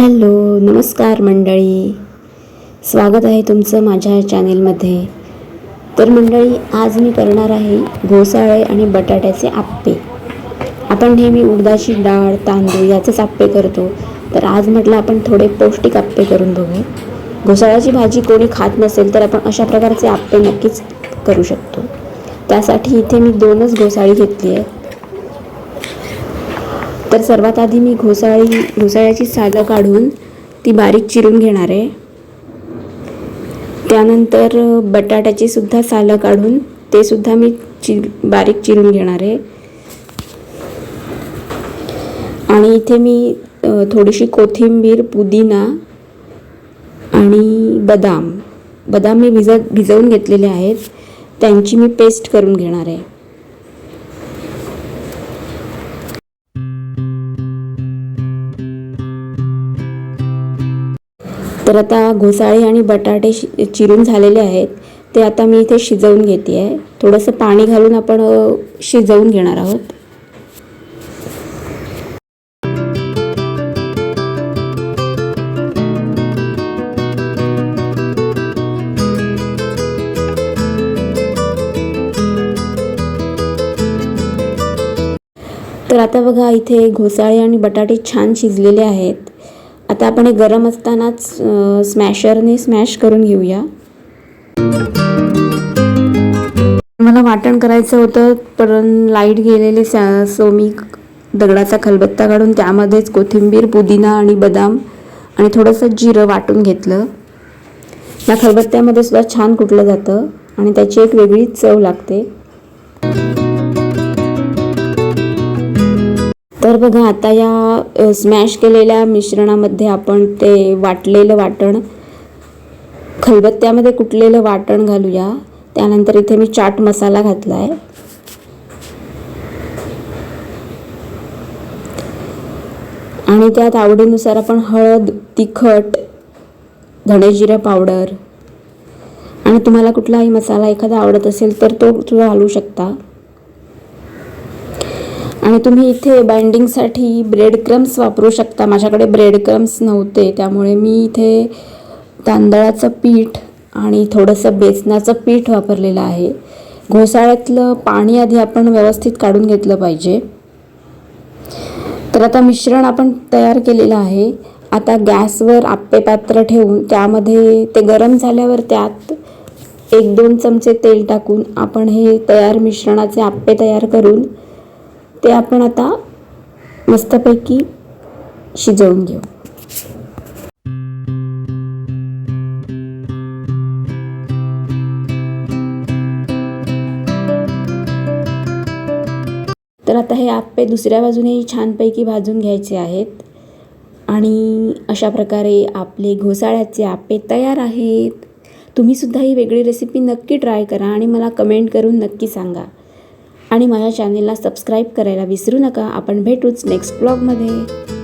Hello नमस्कार मंडळी. स्वागत आहे तुमचं माझ्या चॅनेलमध्ये. तर मंडळी आज मी करणार आहे घोसाळे आणि बटाट्याचे आप्पे. आपण नेहमी उडदाची डाळ तांदूळ याचेच आप्पे करतो. तर आज म्हटलं आपण थोडे पौष्टिक आप्पे करून बघू. घोसाळ्याची भाजी कोणी खात नसेल तर आपण अशा प्रकारचे आप्पे नक्कीच करू शकतो. त्यासाठी इथे मी दोनच घोसाळी घेतली आहे तर सर्वात आधी मी घोसाळी घोसाळ्याची सालं काढून ती बारीक चिरून घेणार आहे. त्यानंतर बटाट्याची सुद्धा सालं काढून ते सुद्धा मी चि बारीक चिरून घेणार आहे. आणि इथे मी थोडीशी कोथिंबीर पुदिना आणि बदाम बदाम मी भिजत भिजवून घेतलेले आहेत. त्यांची मी पेस्ट करून घेणार आहे. तर आता घोसाळे आणि बटाटे शि चिरून झालेले आहेत. ते आता मी इथे शिजवून घेते आहे थोडंसं पाणी घालून आपण शिजवून घेणार आहोत. तर आता बघा इथे घोसाळे आणि बटाटे छान शिजलेले आहेत. आता आपण हे गरम असतानाच स्मॅशरने स्मॅश करून घेऊया. मला वाटण करायचं होतं पण लाइट गेलेले सो मी दगडाचा खलबत्ता काढून त्यामध्येच कोथिंबीर पुदिना आणि बदाम आणि थोडंसं जिरं वाटून घेतलं. या खलबत्त्यामध्ये सुद्धा छान कुटलं जातं आणि त्याची एक वेगळीच चव लागते. तर बघा आता या स्मॅश केलेल्या मिश्रणामध्ये आपण ते वाटलेलं वाटण खलबत्त्यामध्ये कुटलेलं वाटण घालूया. त्यानंतर इथे मी चाट मसाला घातला आहे आणि त्यात आवडीनुसार आपण हळद तिखट धणेजिरं पावडर. आणि तुम्हाला कुठलाही मसाला एखादा आवडत असेल तर तो तुला घालू शकता. आणि तुम्ही इथे बाइंडिंगसाठी ब्रेड क्रम्स वापरू शकता. माझ्याकडे ब्रेड क्रम्स नव्हते त्यामुळे मी इथे तांदळाचं पीठ आणि थोडंसं बेसनाचं पीठ वापरलेलं आहे. घोसाळ्यातलं पाणी आधी आपण व्यवस्थित काढून घेतलं पाहिजे. तर आता मिश्रण आपण तयार केलेलं आहे. आता गॅसवर आप्पे पात्र ठेवून त्यामध्ये ते गरम झाल्यावर त्यात एक दोन चमचे तेल टाकून आपण हे तयार मिश्रणाचे आप्पे तयार करून ते आपण आता मस्तपैकी शिजवून घेऊ. तर आता हे आप्पे दुसऱ्या बाजूनेही छानपैकी भाजून घ्यायचे आहेत. आणि अशा प्रकारे आपले घोसाळ्याचे आपे तयार आहेत. तुम्हीसुद्धा ही वेगळी रेसिपी नक्की ट्राय करा आणि मला कमेंट करून नक्की सांगा. आणि माझ्या चॅनेलला सबस्क्राईब करायला विसरू नका. आपण भेटूच नेक्स्ट ब्लॉगमध्ये